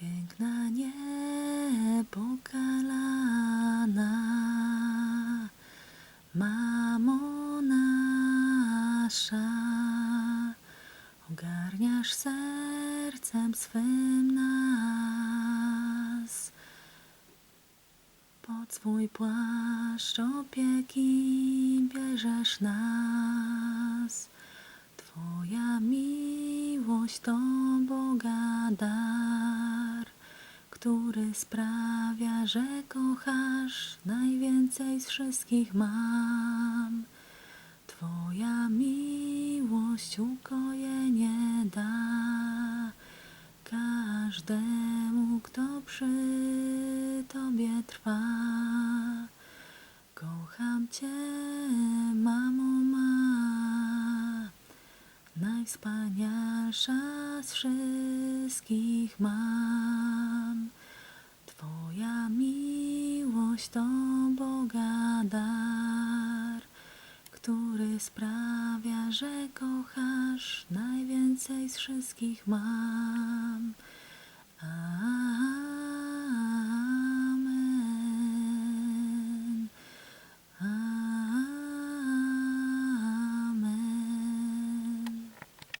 Piękna niepokalana, mamo nasza, ogarniasz sercem swym nas. Pod swój płaszcz opieki bierzesz nas. Twoja miłość to Boga dar, który sprawia, że kochasz najwięcej z wszystkich mam. Twoja miłość ukojenie da każdemu, kto przy Tobie trwa. Kocham Cię, mamo ma, najwspanialsza z wszystkich mam. Twoja miłość to Boga dar, który sprawia, że kochasz najwięcej z wszystkich mam. A,